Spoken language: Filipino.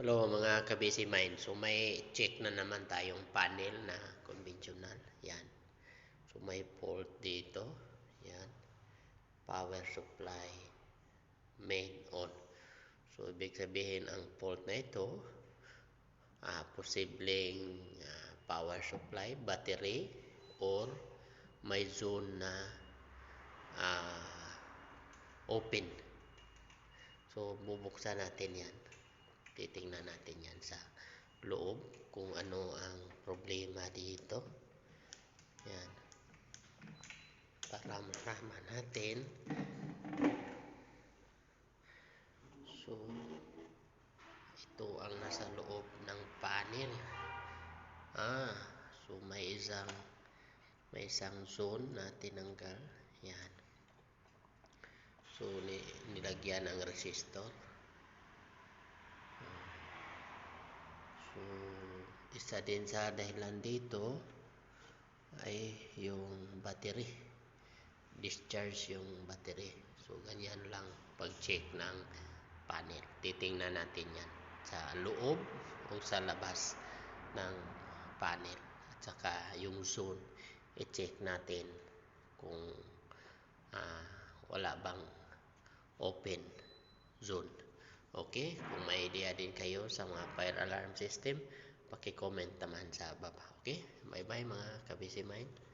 Hello mga kabisi mind. So may check na naman tayong panel na conventional. Yan. So may port dito. Yan. Power supply main on. So ibig sabihin ang port na ito uh, posibleng uh, power supply, battery or may zone na uh, open. So bubuksan natin yan titingnan natin yan sa loob kung ano ang problema dito. Yan. Para malaman natin. So ito ang nasa loob ng panel. Ah so may isang may isang zone na tinanggal. Yan. So nilagyan ng resistor So, isa din sa dahilan dito ay yung battery. Discharge yung battery. So, ganyan lang pag-check ng panel. Titingnan natin yan sa loob o sa labas ng panel. At saka yung zone, i-check natin kung uh, wala bang open zone. Okay? Kung may idea din kayo sa mga fire alarm system, paki-comment naman sa baba. Okay? Bye-bye mga kabisi mind.